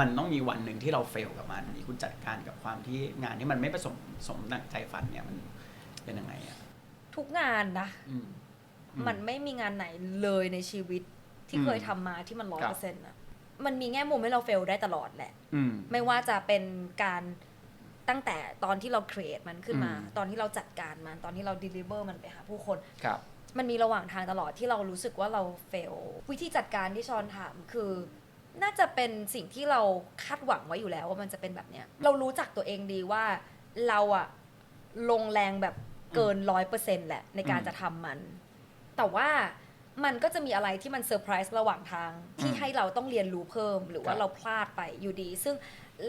มันต้องมีวันหนึ่งที่เราเฟลกับมันนี่คุณจัดการกับความที่งานที่มันไม่ประสบสมดังใจฝันเนี่ยมันเป็นยังไงอะทุกงานนะอืมอืมันไม่มีงานไหนเลยในชีวิตที่อืมเคยทำมาที่มันร้อยครัเปอบร์เซ็นต์อะมันมีแง่มุมให้เราเฟลได้ตลอดแหละ อืม ไม่ว่าจะเป็นการตั้งแต่ตอนที่เรา create มันขึ้นมา อืม ตอนที่เราจัดการมัน ตอนที่เรา deliver มันไปหาผู้คน ครับ มันมีระหว่างทางตลอดที่เรารู้สึกว่าเราเฟล วิธีจัดการที่ชอนถามคือ น่าจะเป็นสิ่งที่เราคาดหวังไว้อยู่แล้วว่ามันจะเป็นแบบเนี้ย เรารู้จักตัวเองดีว่าเราอะลงแรงแบบเกินร้อยเปอร์เซ็นต์แหละในการอืมจะทำมัน แต่ว่ามันก็จะมีอะไรที่มันเซอร์ไพรส์ระหว่างทางที่อืมให้เราต้องเรียนรู้เพิ่ม หรือว่าครับเราพลาดไปอยู่ดี ซึ่ง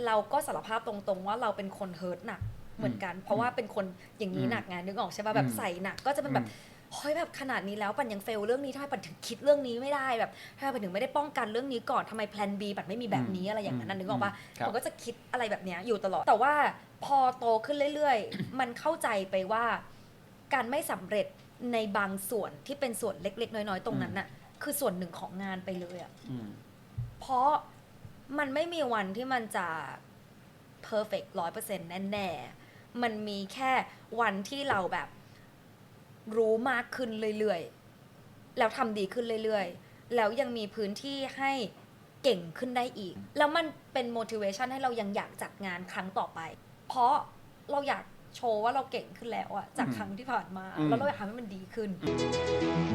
เราก็สารภาพตรงๆ ว่าเราเป็นคนเฮิร์ตหนักเหมือนกัน เพราะว่าเป็นคนอย่างนี้อืมหนักงานนึกออกใช่ป่ะแบบอืมใส่หนักก็จะเป็นแบบ เฮ้ยแบบขนาดนี้แล้วปันยังเฟลเรื่องนี้ทำไมปันถึงคิดเรื่องนี้ไม่ได้แบบทำไมปันถึงไม่ได้ป้องกันเรื่องนี้ก่อนทำไมแพลน B ปันไม่มีแบบนี้อะไรอย่างนั้นนะนึกออกปะครับมันก็จะคิดอะไรแบบเนี้ยอยู่ตลอด แต่ว่าพอโตขึ้นเรื่อยๆ มันเข้าใจไปว่า การไม่สำเร็จในบางส่วนที่เป็นส่วนเล็ก ๆ น้อยๆตรงนั้นน่ะคือส่วนหนึ่งของงานไปเลยอะ อืม เพราะมันไม่มีวันที่มันจะ perfect ร้อยเปอร์เซ็นต์แน่ ๆ มันมีแค่วันที่เราแบบ รู้มากขึ้นเรื่อยๆ แล้วทำดีขึ้นเรื่อยๆ แล้วยังมีพื้นที่ให้เก่งขึ้นได้อีก แล้วมันเป็น motivation ให้เรายังอยากจัดงานครั้งต่อไป เพราะเราอยากโชว์ว่าเราเก่งขึ้นแล้วอะจากอืมครั้งที่ผ่านมาอืมแล้วเราอยากทำให้มันดีขึ้นอ